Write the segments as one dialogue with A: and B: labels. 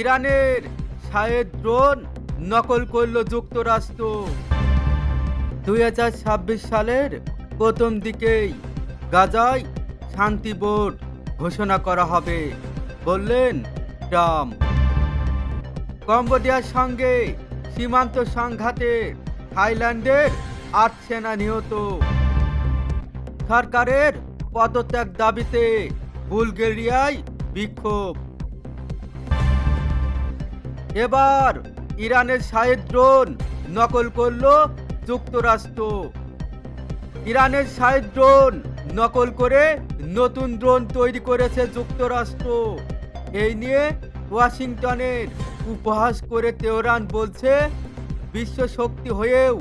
A: ইরানের Shahed drone নকল করল যুক্তরাষ্ট্র। দুই হাজার ছাব্বিশ সালের প্রথম দিকেই গাজায় শান্তি বোর্ড ঘোষণা করা হবে, বললেন ট্রাম্প। কম্বোডিয়ার সঙ্গে সীমান্ত সংঘাতে থাইল্যান্ডের আট সেনা নিহত। সরকারের পদত্যাগ দাবিতে বুলগেরিয়ায় বিক্ষোভ। এবার ইরানের শাহেদ ড্রোন নকল করল যুক্তরাষ্ট্র। ইরানের শাহেদ ড্রোন নকল করে নতুন ড্রোন তৈরি করেছে যুক্তরাষ্ট্র। এই নিয়ে ওয়াশিংটনের উপহাস করে তেহরান বলছে, বিশ্ব শক্তি হয়েও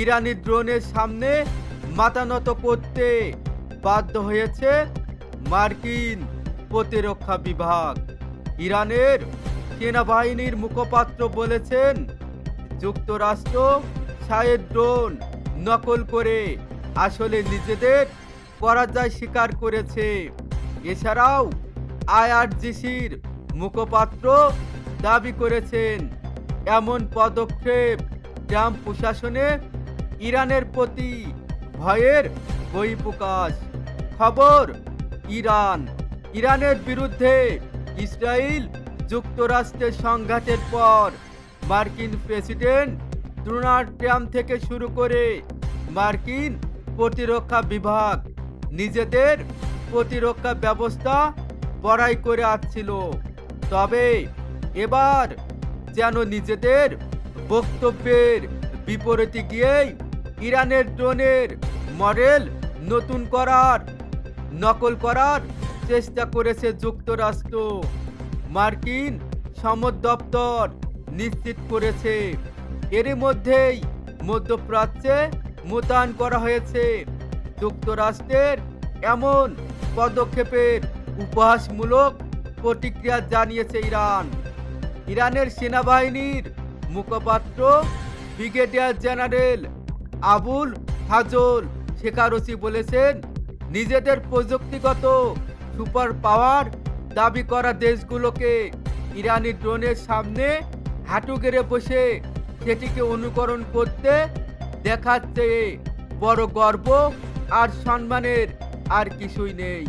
A: ইরানি ড্রোনের সামনে মাতানত করতে বাধ্য হয়েছে মার্কিন প্রতিরক্ষা বিভাগ। ইরানের সেনাবাহিনীর মুখপাত্র বলেছেন, যুক্তরাষ্ট্র শাহেদ ড্রোন নকল করে আসলে নিজেদের পরাজয় স্বীকার করেছে। এছাড়াও, আইআরজিসির মুখপাত্র দাবি করেছেন, এমন পদক্ষেপ ট্রাম্প প্রশাসনে ইরানের প্রতি ভয়ের বহিঃপ্রকাশ। খবর, ইরান। ইরানের বিরুদ্ধে ইসরায়েল যুক্তরাষ্ট্রের সংঘাতের পর মার্কিন প্রেসিডেন্ট ডোনাল্ড ট্রাম্প থেকে শুরু করে মার্কিন প্রতিরক্ষা বিভাগ নিজেদের প্রতিরক্ষা ব্যবস্থা বড়াই করে আসছিল তবে এবার যেন নিজেদের বক্তব্যের বিপরীতে গিয়েই ইরানের ড্রোনের মডেল নতুন করার, নকল করার চেষ্টা করেছে যুক্তরাষ্ট্র। মার্কিন সমর দপ্তর নিশ্চিত করেছে। এরই মধ্যেই মধ্যপ্রাচ্যে মোতায়েন করা হয়েছে। যুক্তরাষ্ট্রের এমন পদক্ষেপের উপহাসমূলক প্রতিক্রিয়া জানিয়েছে ইরান। ইরানের সেনাবাহিনীর মুখপাত্র ব্রিগেডিয়ার জেনারেল আবুল হাজল শেখারসি বলেছেন, নিজেদের প্রযুক্তিগত সুপার পাওয়ার দাবি করা দেশগুলোকে ইরানি ড্রোনের সামনে হাঁটু গেড়ে বসে সেটিকে অনুকরণ করতে দেখাচ্ছে বড় গর্ব আর সম্মানের আর কিছুই নেই।